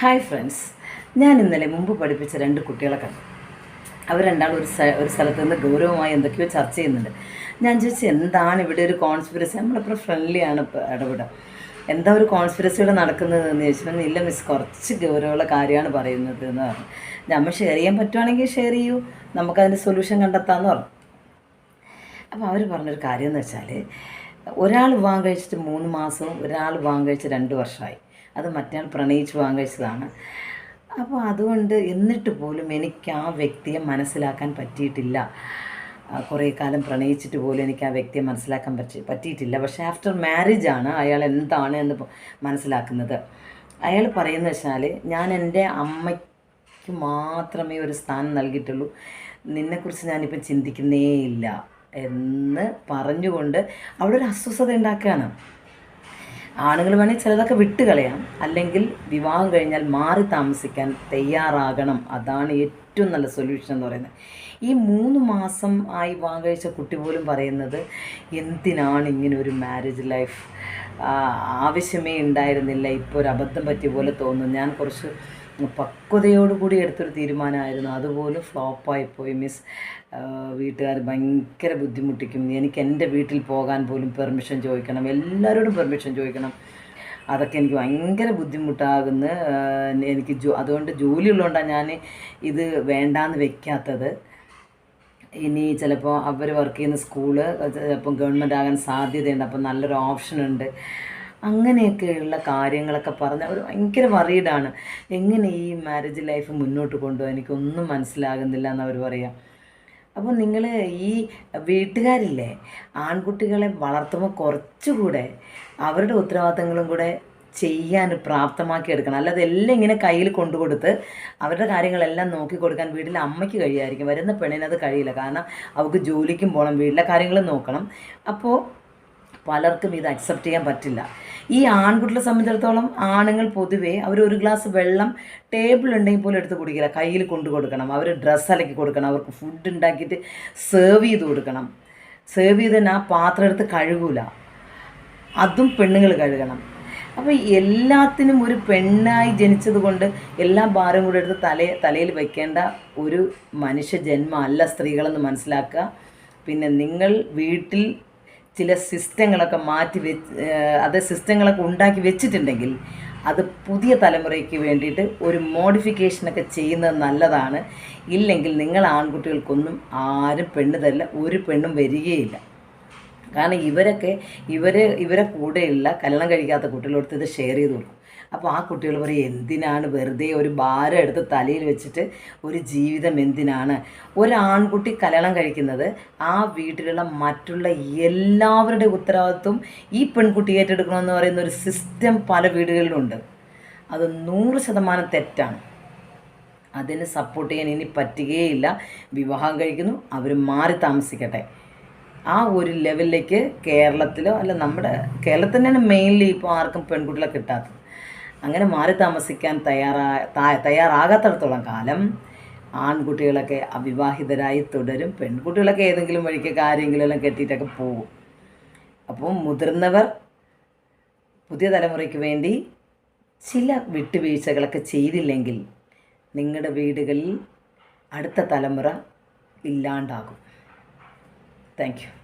Hi friends ഞാൻ ഇന്നലെ മുമ്പ് പഠിപ്പിച്ച രണ്ട് കുട്ടികളെ കണ്ടു. അവർ രണ്ടാളും ഒരു ഒരു സ്ഥലത്ത് നിന്ന് ഗൗരവമായി എന്തൊക്കെയോ ചർച്ച ചെയ്യുന്നുണ്ട്. ഞാൻ ചോദിച്ചു എന്താണ് ഇവിടെ ഒരു കോൺസ്പിറസി നമ്മളിപ്പോൾ ഫ്രണ്ട്ലി ആണ് ഇപ്പോൾ ഇടപെടുക എന്താ ഒരു കോൺസ്പിറസി ഇവിടെ നടക്കുന്നത് എന്ന് ചോദിച്ചപ്പോൾ ഇല്ല മിസ് കുറച്ച് ഗൗരവമുള്ള കാര്യമാണ് പറയുന്നത് എന്ന് പറഞ്ഞു. നമ്മൾ ഷെയർ ചെയ്യാൻ പറ്റുവാണെങ്കിൽ ഷെയർ ചെയ്യൂ. നമുക്കതിന്റെ സൊല്യൂഷൻ കണ്ടെത്താമെന്ന് പറഞ്ഞു. അപ്പോൾ അവർ പറഞ്ഞൊരു കാര്യം എന്ന് വെച്ചാൽ ഒരാൾ വിവാഹം കഴിച്ചിട്ട് മൂന്ന് മാസവും ഒരാൾ വിവാഹം കഴിച്ച് രണ്ട് വർഷമായി. അത് മറ്റയാൾ പ്രണയിച്ച് വാങ്ങിച്ചതാണ്. അപ്പോൾ അതുകൊണ്ട് എന്നിട്ട് പോലും എനിക്ക് ആ വ്യക്തിയെ മനസ്സിലാക്കാൻ പറ്റിയിട്ടില്ല. കുറേ കാലം പ്രണയിച്ചിട്ട് പോലും എനിക്ക് ആ വ്യക്തിയെ മനസ്സിലാക്കാൻ പറ്റി പറ്റിയിട്ടില്ല. പക്ഷേ ആഫ്റ്റർ മാരേജ് ആണ് അയാൾ എന്താണ് എന്ന് മനസ്സിലാക്കുന്നത്. അയാൾ പറയുന്നത് വെച്ചാൽ ഞാൻ എന്റെ അമ്മയ്ക്ക് മാത്രമേ ഒരു സ്ഥാനം നൽകിയിട്ടുള്ളൂ. നിന്നെക്കുറിച്ച് ഞാനിപ്പം ചിന്തിക്കുന്നേ ഇല്ല എന്ന് പറഞ്ഞുകൊണ്ട് അവിടെ ഒരു അസ്വസ്ഥത ഉണ്ടാക്കുകയാണ്. ആണുങ്ങൾ വേണമെങ്കിൽ ചിലതൊക്കെ വിട്ടുകളയാം അല്ലെങ്കിൽ വിവാഹം കഴിഞ്ഞാൽ മാറി താമസിക്കാൻ തയ്യാറാകണം. അതാണ് ഏറ്റവും നല്ല സൊല്യൂഷൻ എന്ന് പറയുന്നത്. ഈ മൂന്ന് മാസം ആയി വിവാഹം കഴിച്ച കുട്ടി പോലും പറയുന്നത് എന്തിനാണ് ഇങ്ങനെ ഒരു മാരേജ് ലൈഫ് ആവശ്യമേ ഉണ്ടായിരുന്നില്ല. ഇപ്പോൾ ഒരു അബദ്ധം പറ്റിയ പോലെ തോന്നുന്നു. ഞാൻ കുറച്ച് പക്വതയോടുകൂടി എടുത്തൊരു തീരുമാനമായിരുന്നു. അതുപോലും ഫ്ലോപ്പായിപ്പോയി മിസ് വീട്ടുകാർ ഭയങ്കര ബുദ്ധിമുട്ടിക്കും. എനിക്ക് എന്റെ വീട്ടിൽ പോകാൻ പോലും പെർമിഷൻ ചോദിക്കണം. എല്ലാവരോടും പെർമിഷൻ ചോദിക്കണം. അതൊക്കെ എനിക്ക് ഭയങ്കര ബുദ്ധിമുട്ടാകുന്ന. എനിക്ക് ജോ അതുകൊണ്ട് ജോലി ഉള്ളതുകൊണ്ടാണ് ഞാൻ ഇത് വേണ്ടാന്ന് വെക്കാത്തത്. ഇനി ചിലപ്പോൾ അവർ വർക്ക് ചെയ്യുന്ന സ്കൂൾ ചിലപ്പം ഗവൺമെന്റ് ആകാൻ സാധ്യതയുണ്ട്. അപ്പം നല്ലൊരു ഓപ്ഷൻ ഉണ്ട്. അങ്ങനെയൊക്കെയുള്ള കാര്യങ്ങളൊക്കെ പറഞ്ഞ് അവർ ഭയങ്കര വറീഡാണ് എങ്ങനെ ഈ മാരേജ് ലൈഫ് മുന്നോട്ട് കൊണ്ടുപോകാൻ എനിക്കൊന്നും മനസ്സിലാകുന്നില്ല എന്നവർ പറയാം. അപ്പോൾ നിങ്ങൾ ഈ വീട്ടുകാരില്ലേ ആൺകുട്ടികളെ വളർത്തുമ്പോൾ കുറച്ചുകൂടെ അവരുടെ ഉത്തരവാദിത്തങ്ങളും കൂടെ ചെയ്യാൻ പ്രാപ്തമാക്കി എടുക്കണം. അല്ലാതെ എല്ലാം ഇങ്ങനെ കയ്യിൽ കൊണ്ടുകൊടുത്ത് അവരുടെ കാര്യങ്ങളെല്ലാം നോക്കി കൊടുക്കാൻ വീട്ടിൽ അമ്മയ്ക്ക് കഴിയായിരിക്കും വരുന്ന പെണ്ണിനത് കഴിയില്ല. കാരണം അവൾക്ക് ജോലിക്കും പോകണം വീട്ടിലെ കാര്യങ്ങളും നോക്കണം. അപ്പോൾ പലർക്കും ഇത് അക്സെപ്റ്റ് ചെയ്യാൻ പറ്റില്ല. ഈ ആൺകുട്ടികളെ സംബന്ധിച്ചിടത്തോളം ആണുങ്ങൾ പൊതുവേ അവർ ഒരു ഗ്ലാസ് വെള്ളം ടേബിൾ ഉണ്ടെങ്കിൽ പോലും എടുത്ത് കുടിക്കില്ല. കയ്യിൽ കൊണ്ടു കൊടുക്കണം. അവർ ഡ്രസ്സ് അലക്കി കൊടുക്കണം. അവർക്ക് ഫുഡ് ഉണ്ടാക്കിയിട്ട് സെർവ് ചെയ്ത് കൊടുക്കണം. സെർവ് ചെയ്ത് തന്നെ ആ പാത്രം എടുത്ത് കഴുകൂല. അതും പെണ്ണുങ്ങൾ കഴുകണം. അപ്പോൾ എല്ലാത്തിനും ഒരു പെണ്ണായി ജനിച്ചത് കൊണ്ട് എല്ലാ ഭാരവും കൂടെ എടുത്ത് തല തലയിൽ വയ്ക്കേണ്ട ഒരു മനുഷ്യ ജന്മ അല്ല സ്ത്രീകളെന്ന് മനസ്സിലാക്കുക. പിന്നെ നിങ്ങൾ വീട്ടിൽ ചില സിസ്റ്റങ്ങളൊക്കെ മാറ്റി വെച്ച് അത് സിസ്റ്റങ്ങളൊക്കെ ഉണ്ടാക്കി വെച്ചിട്ടുണ്ടെങ്കിൽ അത് പുതിയ തലമുറയ്ക്ക് വേണ്ടിയിട്ട് ഒരു മോഡിഫിക്കേഷനൊക്കെ ചെയ്യുന്നത് നല്ലതാണ്. ഇല്ലെങ്കിൽ നിങ്ങൾ ആൺകുട്ടികൾക്കൊന്നും ആരും പെണ്ണ് തരില്ല ഒരു പെണ്ണും വരികയില്ല. കാരണം ഇവരൊക്കെ ഇവർ ഇവരെ കൂടെയുള്ള കല്യാണം കഴിക്കാത്ത കുട്ടികളോടത്ത് ഇത് ഷെയർ ചെയ്ത് കൊടുക്കും. അപ്പോൾ ആ കുട്ടികൾ പറയും എന്തിനാണ് വെറുതെ ഒരു ഭാരം എടുത്ത് തലയിൽ വെച്ചിട്ട് ഒരു ജീവിതം എന്തിനാണ്? ഒരാൺകുട്ടി കല്യാണം കഴിക്കുന്നത് ആ വീട്ടിലുള്ള മറ്റുള്ള എല്ലാവരുടെ ഉത്തരവാദിത്വം ഈ പെൺകുട്ടി ഏറ്റെടുക്കണമെന്ന് പറയുന്ന ഒരു സിസ്റ്റം പല വീടുകളിലുണ്ട്. അത് നൂറ് ശതമാനം തെറ്റാണ്. അതിന് സപ്പോർട്ട് ചെയ്യാൻ ഇനി പറ്റുകയില്ല. വിവാഹം കഴിക്കുന്നു അവർ മാറി താമസിക്കട്ടെ. ആ ഒരു ലെവലിലേക്ക് കേരളത്തിലോ അല്ല നമ്മുടെ കേരളത്തിൽ തന്നെയാണ് മെയിൻലി ഇപ്പോൾ ആർക്കും പെൺകുട്ടികളെ കിട്ടാത്തത്. അങ്ങനെ മാറി താമസിക്കാൻ തയ്യാറാ തയ്യാറാകാത്തടത്തോളം കാലം ആൺകുട്ടികളൊക്കെ അവിവാഹിതരായി തുടരും. പെൺകുട്ടികളൊക്കെ ഏതെങ്കിലും വഴിക്ക് കാര്യങ്ങളെല്ലാം കെട്ടിയിട്ടൊക്കെ പോകും അപ്പോൾ മുതിർന്നവർ പുതിയ തലമുറയ്ക്ക് വേണ്ടി ചില വിട്ടുവീഴ്ചകളൊക്കെ ചെയ്തില്ലെങ്കിൽ നിങ്ങളുടെ വീടുകളിൽ അടുത്ത തലമുറ ഇല്ലാണ്ടാകും. Thank you.